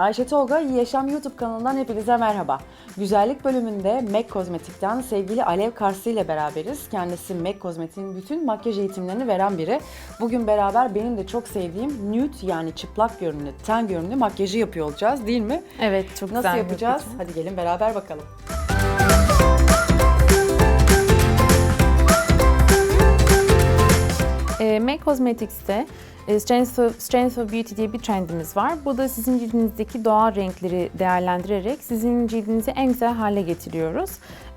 Ayşe Tolga Yaşam YouTube kanalından hepinize merhaba. Güzellik bölümünde MAC Kozmetik'ten sevgili Alev Karsı ile beraberiz. Kendisi MAC Kozmetik'in bütün makyaj eğitimlerini veren biri. Bugün beraber benim de çok sevdiğim nude yani çıplak görünümlü, ten görünümlü makyajı yapıyor olacağız değil mi? Evet çok Nasıl güzel. yapacağız? yapacağız. Hadi gelin beraber bakalım. E, MAC Cosmetics'te e, Strength of, Strength of Beauty diye bir trendimiz var. Bu da sizin cildinizdeki doğal renkleri değerlendirerek sizin cildinizi en güzel hale getiriyoruz.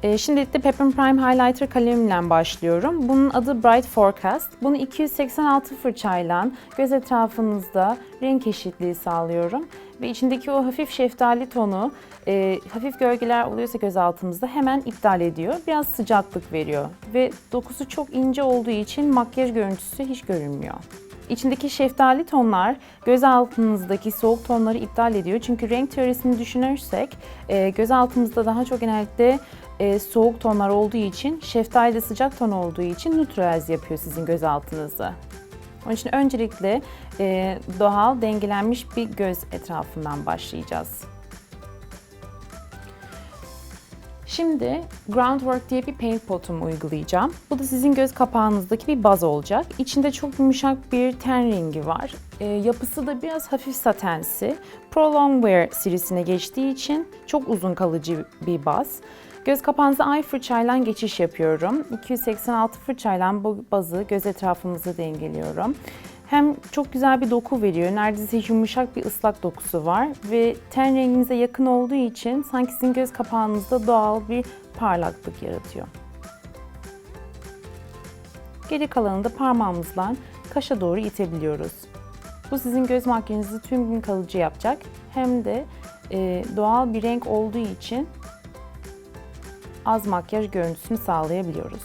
E, şimdilik de Pepper Prime Highlighter kalemimle başlıyorum. Bunun adı Bright Forecast. Bunu 286 fırçayla göz etrafınızda renk eşitliği sağlıyorum. Ve içindeki o hafif şeftali tonu, e, hafif gölgeler oluyorsa göz altımızda hemen iptal ediyor. Biraz sıcaklık veriyor. Ve dokusu çok ince olduğu için makyaj görüntüsü hiç görünmüyor. İçindeki şeftali tonlar göz altınızdaki soğuk tonları iptal ediyor. Çünkü renk teorisini düşünürsek e, göz altımızda daha çok genellikle e, soğuk tonlar olduğu için şeftali de sıcak ton olduğu için neutralize yapıyor sizin göz altınızı. Onun için öncelikle e, doğal dengelenmiş bir göz etrafından başlayacağız. Şimdi Groundwork diye bir paint potumu uygulayacağım. Bu da sizin göz kapağınızdaki bir baz olacak. İçinde çok yumuşak bir ten rengi var. E, yapısı da biraz hafif satensi. Pro Long Wear serisine geçtiği için çok uzun kalıcı bir baz. Göz kapağınıza ay fırçayla geçiş yapıyorum. 286 fırçayla bu bazı göz etrafımızı dengeliyorum. Hem çok güzel bir doku veriyor. Neredeyse yumuşak bir ıslak dokusu var ve ten renginize yakın olduğu için sanki sizin göz kapağınızda doğal bir parlaklık yaratıyor. Geri kalanını da parmağımızla kaşa doğru itebiliyoruz. Bu sizin göz makyajınızı tüm gün kalıcı yapacak. Hem de e, doğal bir renk olduğu için az makyaj görüntüsünü sağlayabiliyoruz.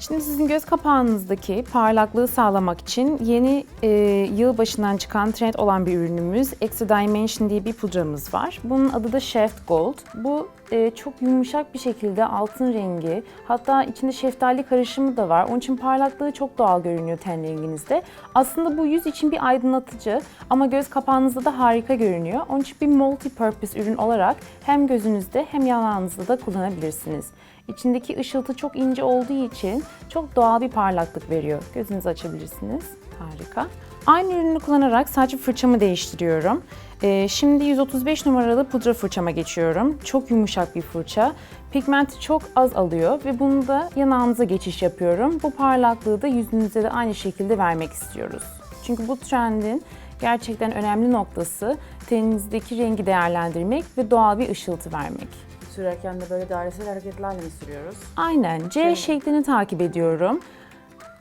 Şimdi sizin göz kapağınızdaki parlaklığı sağlamak için yeni e, yıl başından çıkan trend olan bir ürünümüz Extra Dimension diye bir pudramız var. Bunun adı da Shaft Gold. Bu e, çok yumuşak bir şekilde altın rengi hatta içinde şeftali karışımı da var. Onun için parlaklığı çok doğal görünüyor ten renginizde. Aslında bu yüz için bir aydınlatıcı ama göz kapağınızda da harika görünüyor. Onun için bir multi-purpose ürün olarak hem gözünüzde hem yanağınızda da kullanabilirsiniz. İçindeki ışıltı çok ince olduğu için çok doğal bir parlaklık veriyor. Gözünüzü açabilirsiniz. Harika. Aynı ürünü kullanarak sadece fırçamı değiştiriyorum. Ee, şimdi 135 numaralı pudra fırçama geçiyorum. Çok yumuşak bir fırça. Pigmenti çok az alıyor ve bunu da yanağınıza geçiş yapıyorum. Bu parlaklığı da yüzünüze de aynı şekilde vermek istiyoruz. Çünkü bu trendin gerçekten önemli noktası teninizdeki rengi değerlendirmek ve doğal bir ışıltı vermek. Sürerken de böyle dairesel hareketlerle mi sürüyoruz? Aynen C Şey- şeklini takip ediyorum.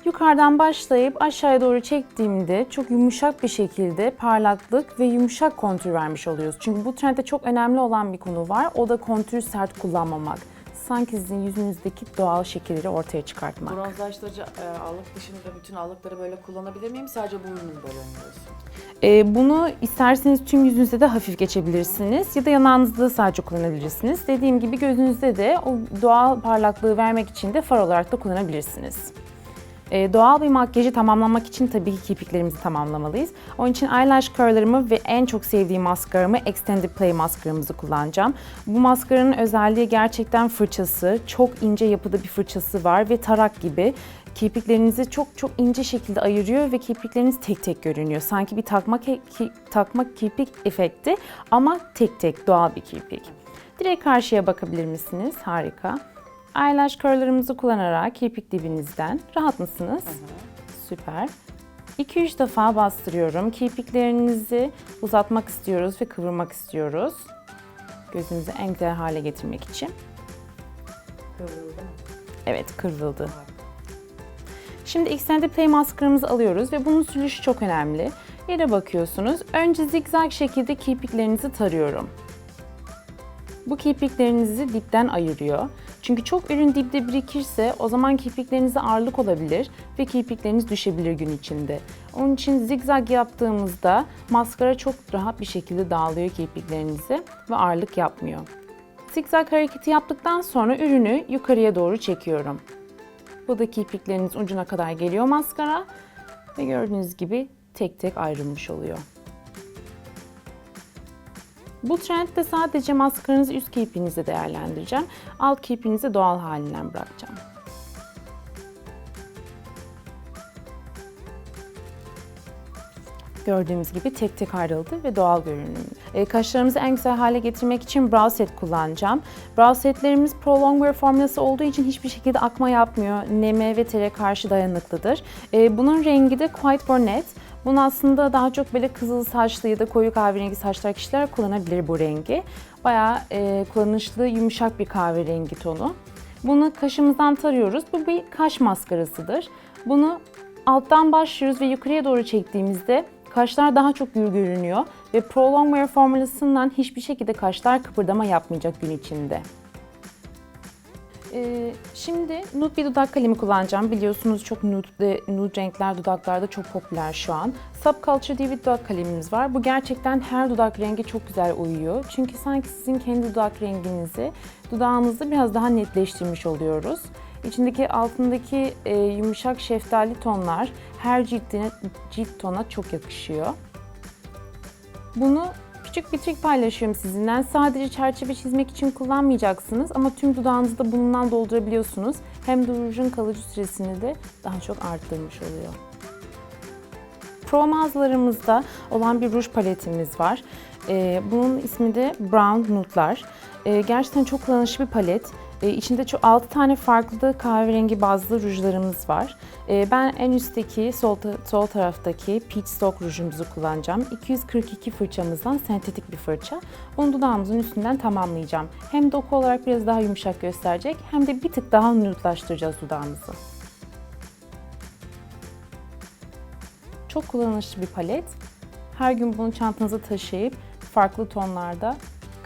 Yukarıdan başlayıp aşağıya doğru çektiğimde çok yumuşak bir şekilde parlaklık ve yumuşak kontür vermiş oluyoruz. Çünkü bu trendde çok önemli olan bir konu var. O da kontür sert kullanmamak. Sanki sizin yüzünüzdeki doğal şekilleri ortaya çıkartmak. Bronzlaştırıcı e, allık dışında bütün allıkları böyle kullanabilir miyim? Sadece bu ürünü mü böyle? Ee, bunu isterseniz tüm yüzünüze de hafif geçebilirsiniz ya da yanağınızda da sadece kullanabilirsiniz. Dediğim gibi gözünüzde de o doğal parlaklığı vermek için de far olarak da kullanabilirsiniz. Ee, doğal bir makyajı tamamlamak için tabii ki kirpiklerimizi tamamlamalıyız. Onun için eyelash curler'ımı ve en çok sevdiğim maskaramı Extended Play maskaramızı kullanacağım. Bu maskaranın özelliği gerçekten fırçası. Çok ince yapıda bir fırçası var ve tarak gibi. Kirpiklerinizi çok çok ince şekilde ayırıyor ve kirpikleriniz tek tek görünüyor. Sanki bir takma, ki- takma kirpik efekti ama tek tek doğal bir kirpik. Direkt karşıya bakabilir misiniz? Harika. Eyelash curler'ımızı kullanarak kirpik dibinizden rahat mısınız? Süper. 2-3 defa bastırıyorum. Kirpiklerinizi uzatmak istiyoruz ve kıvırmak istiyoruz. Gözünüzü en güzel hale getirmek için. Kıvrıldı mı? Evet, kıvrıldı. Şimdi Extended Play maskaramızı alıyoruz ve bunun sürüşü çok önemli. Yere bakıyorsunuz. Önce zigzag şekilde kirpiklerinizi tarıyorum. Bu kirpiklerinizi dipten ayırıyor. Çünkü çok ürün dipte birikirse o zaman kirpiklerinize ağırlık olabilir ve kirpikleriniz düşebilir gün içinde. Onun için zigzag yaptığımızda maskara çok rahat bir şekilde dağılıyor kirpiklerinizi ve ağırlık yapmıyor. Zigzag hareketi yaptıktan sonra ürünü yukarıya doğru çekiyorum. Bu da kirpikleriniz ucuna kadar geliyor maskara ve gördüğünüz gibi tek tek ayrılmış oluyor. Bu trendde sadece maskaranızı üst kirpiğinize değerlendireceğim. Alt kirpiğinizi doğal halinden bırakacağım. Gördüğümüz gibi tek tek ayrıldı ve doğal görünümlü. E, kaşlarımızı en güzel hale getirmek için brow set kullanacağım. Brow setlerimiz Prolong Wear formülası olduğu için hiçbir şekilde akma yapmıyor. Neme ve tere karşı dayanıklıdır. E, bunun rengi de Quite Brunette. Bunu aslında daha çok böyle kızıl saçlı ya da koyu kahverengi saçlar kişiler kullanabilir bu rengi. Bayağı e, kullanışlı, yumuşak bir kahverengi tonu. Bunu kaşımızdan tarıyoruz. Bu bir kaş maskarasıdır. Bunu alttan başlıyoruz ve yukarıya doğru çektiğimizde kaşlar daha çok gür görünüyor ve Prolong Wear formülasından hiçbir şekilde kaşlar kıpırdama yapmayacak gün içinde. Ee, şimdi nude bir dudak kalemi kullanacağım. Biliyorsunuz çok nude, nude renkler dudaklarda çok popüler şu an. Subculture diye bir dudak kalemimiz var. Bu gerçekten her dudak rengi çok güzel uyuyor. Çünkü sanki sizin kendi dudak renginizi dudağınızda biraz daha netleştirmiş oluyoruz. İçindeki altındaki e, yumuşak şeftali tonlar her ciltine, cilt tona çok yakışıyor. Bunu küçük bir trik paylaşıyorum sizinle. Sadece çerçeve çizmek için kullanmayacaksınız ama tüm dudağınızda bundan doldurabiliyorsunuz. Hem de rujun kalıcı süresini de daha çok arttırmış oluyor. Pro mağazalarımızda olan bir ruj paletimiz var. Ee, bunun ismi de Brown Nude'lar. Ee, gerçekten çok kullanışlı bir palet. Ee, içinde çok 6 tane farklı kahverengi bazlı rujlarımız var. Ben en üstteki sol, sol taraftaki Peach Stock rujumuzu kullanacağım. 242 fırçamızdan sentetik bir fırça. Bunu dudağımızın üstünden tamamlayacağım. Hem doku olarak biraz daha yumuşak gösterecek hem de bir tık daha nude'laştıracağız dudağımızı. Çok kullanışlı bir palet. Her gün bunu çantanıza taşıyıp farklı tonlarda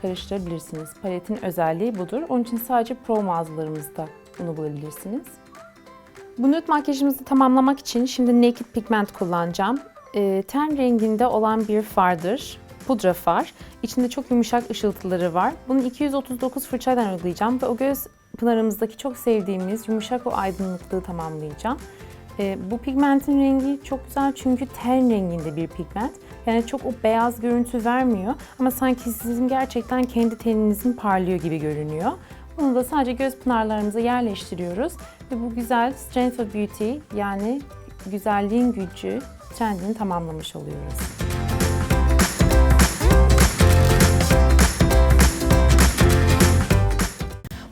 karıştırabilirsiniz. Paletin özelliği budur. Onun için sadece pro mağazalarımızda bunu bulabilirsiniz. Bu nude makyajımızı tamamlamak için şimdi Naked Pigment kullanacağım. Ee, ten renginde olan bir fardır. Pudra far. İçinde çok yumuşak ışıltıları var. Bunu 239 fırçayla uygulayacağım ve o göz pınarımızdaki çok sevdiğimiz yumuşak o aydınlıklığı tamamlayacağım. Ee, bu pigmentin rengi çok güzel çünkü ten renginde bir pigment. Yani çok o beyaz görüntü vermiyor ama sanki sizin gerçekten kendi teninizin parlıyor gibi görünüyor. Bunu da sadece göz pınarlarımıza yerleştiriyoruz ve bu güzel Strength of Beauty yani güzelliğin gücü trendini tamamlamış oluyoruz.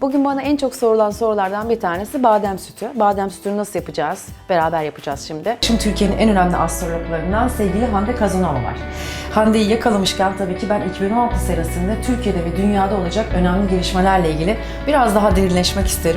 Bugün bana en çok sorulan sorulardan bir tanesi badem sütü. Badem sütünü nasıl yapacağız? Beraber yapacağız şimdi. Şimdi Türkiye'nin en önemli astrologlarından sevgili Hande Kazanova var. Hande'yi yakalamışken tabii ki ben 2016 senesinde Türkiye'de ve dünyada olacak önemli gelişmelerle ilgili biraz daha derinleşmek isterim.